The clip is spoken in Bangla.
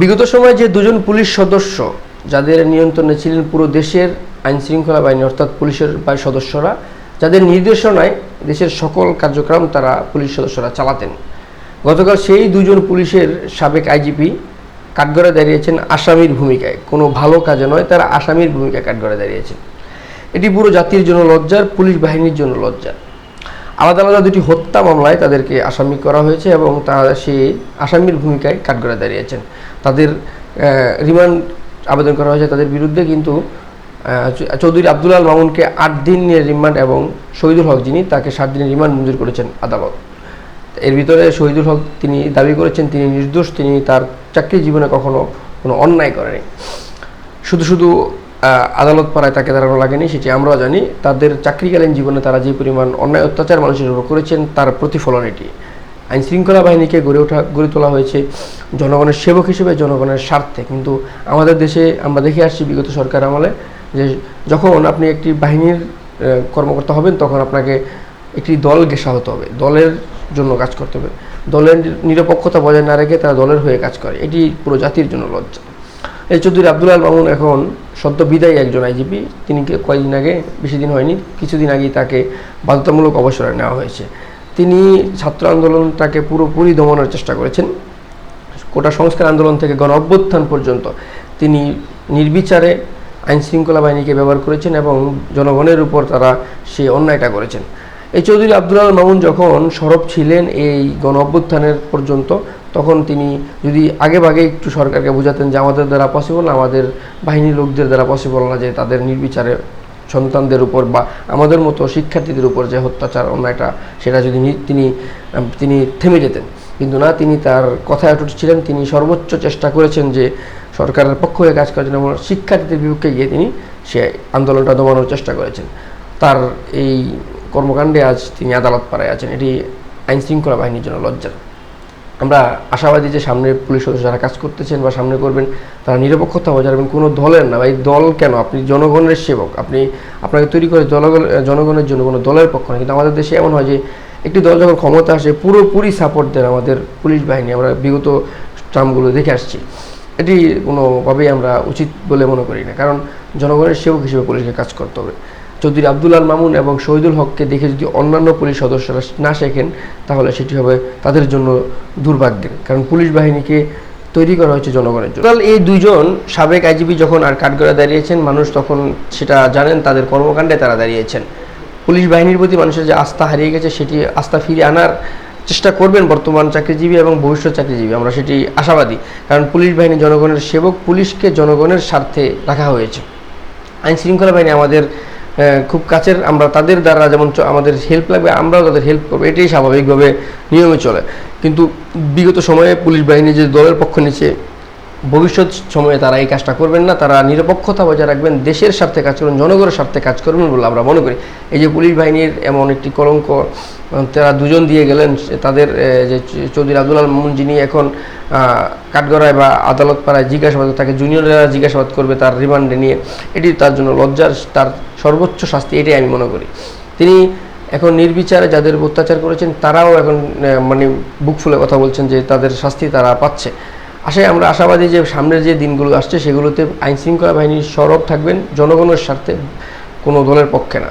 বিগত সময়ে যে দুজন পুলিশ সদস্য যাদের নিয়ন্ত্রণে ছিলেন পুরো দেশের আইন শৃঙ্খলা বাহিনী, অর্থাৎ পুলিশের সদস্যরা, যাদের নির্দেশনায় দেশের সকল কার্যক্রম তারা পুলিশ সদস্যরা চালাতেন। গতকাল সেই দুজন পুলিশের সাবেক আইজিপি কাঠগড়ে দাঁড়িয়েছেন আসামির ভূমিকায়। কোনো ভালো কাজে নয়, তারা আসামির ভূমিকায় কাঠগড়ে দাঁড়িয়েছেন। এটি পুরো জাতির জন্য লজ্জার, পুলিশ বাহিনীর জন্য লজ্জার। আলাদা আলাদা দুটি হত্যা মামলায় তাদেরকে আসামি করা হয়েছে এবং তারা সেই আসামির ভূমিকায় কাঠগড়ায় দাঁড়িয়েছেন। তাদের রিমান্ড আবেদন করা হয়েছে তাদের বিরুদ্ধে কিন্তু চৌধুরী আব্দুল আল মামুনকে আট দিনের রিমান্ড এবং শহীদুল হক যিনি তাকে সাত দিনের রিমান্ড মঞ্জুর করেছেন আদালত। এর ভিতরে শহীদুল হক তিনি দাবি করেছেন, তিনি নির্দোষ, তিনি তার চাকরি জীবনে কখনো কোনো অন্যায় করেনি। শুধু শুধু আদালত পাড়ায় তাকে দাঁড়ানো লাগেনি, সেটি আমরাও জানি। তাদের চাকরিকালীন জীবনে তারা যে পরিমাণ অন্যায় অত্যাচার মানুষের উপর করেছেন, তার প্রতিফলন এটি। আইন শৃঙ্খলা বাহিনীকে গড়ে ওঠা, গড়ে তোলা হয়েছে জনগণের সেবক হিসেবে, জনগণের স্বার্থে। কিন্তু আমাদের দেশে আমরা দেখে আসছি বিগত সরকার আমলে যে যখন আপনি একটি বাহিনীর কর্মকর্তা হবেন, তখন আপনাকে একটি দল গেসা হতে হবে। দলের জন্য কাজ করতে হবে। দলের নিরপেক্ষতা বজায় না রেখে তারা দলের হয়ে কাজ করে। এটি পুরো জাতির জন্য লজ্জা। এই চৌধুরী আব্দুল আল মামুন এখন সদ্য বিদায়ী একজন আইজিপি তিনি কয়েকদিন আগে, বেশি দিন হয়নি, কিছুদিন আগেই তাকে বাধ্যতামূলক অবসরে নেওয়া হয়েছে। তিনি ছাত্র আন্দোলনটাকে পুরোপুরি দমনের চেষ্টা করেছেন। কোটা সংস্কার আন্দোলন থেকে গণ অভ্যুত্থান পর্যন্ত তিনি নির্বিচারে আইন শৃঙ্খলা বাহিনীকে ব্যবহার করেছেন এবং জনগণের উপর তারা সেই অন্যায়টা করেছেন। এই চৌধুরী আব্দুল আল মামুন যখন সরব ছিলেন এই গণ অভ্যুত্থানের পর্যন্ত, তখন তিনি যদি আগে ভাগে একটু সরকারকে বোঝাতেন যে আমাদের দ্বারা পসিবল আমাদের বাহিনীর লোকদের দ্বারা পসিবল না যে তাদের নির্বিচারে সন্তানদের উপর বা আমাদের মতো শিক্ষার্থীদের উপর যে অত্যাচার অন্যায়টা সেটা যদি তিনি তিনি থেমে যেতেন। কিন্তু না, তিনি তার কথায় অটুট ছিলেন। তিনি সর্বোচ্চ চেষ্টা করেছেন যে সরকারের পক্ষ হয়ে কাজ করার জন্য শিক্ষার্থীদের বিপক্ষে গিয়ে তিনি সে আন্দোলনটা দমানোর চেষ্টা করেছেন। তার এই কর্মকাণ্ডে আজ তিনি আদালত পাড়ায় আছেন। এটি আইন শৃঙ্খলা বাহিনীর জন্য লজ্জার। আমরা আশাবাদী যে সামনে পুলিশ সদস্য যারা কাজ করতেছেন বা সামনে করবেন, তারা নিরপেক্ষতা বজায় রাখবেন। কোনো দলের না বা এই দল কেন? আপনি জনগণের সেবক। আপনি আপনাকে তৈরি করে জনগণ জনগণের জন্য কোনো দলের পক্ষ না। কিন্তু আমাদের দেশে এমন হয় যে, একটি দল যখন ক্ষমতা আসে, পুরোপুরি সাপোর্ট দেন আমাদের পুলিশ বাহিনী। আমরা বিগত ট্রামগুলো দেখে আসছি। এটি কোনোভাবেই আমরা উচিত বলে মনে করি না। কারণ জনগণের সেবক হিসেবে পুলিশকে কাজ করতে হবে। চৌধুরী আব্দুল আল মামুন এবং শহীদুল হককে দেখে যদি অন্যান্য পুলিশ সদস্যরা না শেখেন, তাহলে সেটি হবে তাদের জন্য দুর্ভাগ্যের। কারণ পুলিশ বাহিনীকে তৈরি করা হয়েছে জনগণের জন্য। এই দুইজন সাবেক আইজিপি যখন আর কাঠগড়া দাঁড়িয়েছেন, মানুষ তখন সেটা জানেন, তাদের কর্মকাণ্ডে তারা দাঁড়িয়েছেন। পুলিশ বাহিনীর প্রতি মানুষের যে আস্থা হারিয়ে গেছে, সেটি আস্থা ফিরিয়ে আনার চেষ্টা করবেন বর্তমান চাকরিজীবী এবং ভবিষ্যৎ চাকরিজীবী। আমরা সেটি আশাবাদী, কারণ পুলিশ বাহিনী জনগণের সেবক, পুলিশকে জনগণের স্বার্থে রাখা হয়েছে। আইন শৃঙ্খলা বাহিনী আমাদের খুব কাছের আমরা তাদের দ্বারা যেমন আমাদের হেল্প লাগবে, আমরাও তাদের হেল্প করব। এটাই স্বাভাবিকভাবে নিয়মে চলে। কিন্তু বিগত সময়ে পুলিশ বাহিনী যে দলের পক্ষ নিচ্ছে ভবিষ্যৎ সময়ে তারা এই কাজটা করবেন না, তারা নিরপেক্ষতা বজায় রাখবেন, দেশের স্বার্থে কাজ করবেন জনগণের স্বার্থে কাজ করবেন বলে আমরা মনে করি। এই যে পুলিশ বাহিনীর এমন একটি কলঙ্ক তারা দুজন দিয়ে গেলেন তাদের যে চৌধুরী আব্দুল মামুন যিনি এখন কাঠগড়ায় বা আদালত পাড়ায় জিজ্ঞাসাবাদ, তাকে জুনিয়ররা জিজ্ঞাসাবাদ করবে তার রিমান্ডে নিয়ে। এটি তার জন্য লজ্জার, তার সর্বোচ্চ শাস্তি, এটাই আমি মনে করি। তিনি এখন নির্বিচারে যাদের অত্যাচার করেছেন, তারাও এখন মানে বুক ফুলে কথা বলছেন যে তাদের শাস্তি তারা পাচ্ছে। আশায় আমরা আশাবাদী যে সামনের যে দিনগুলো আসছে, সেগুলোতে আইনশৃঙ্খলা বাহিনীর বাহিনী সরব থাকবেন, জনগণের স্বার্থে কোনো দলের পক্ষে না।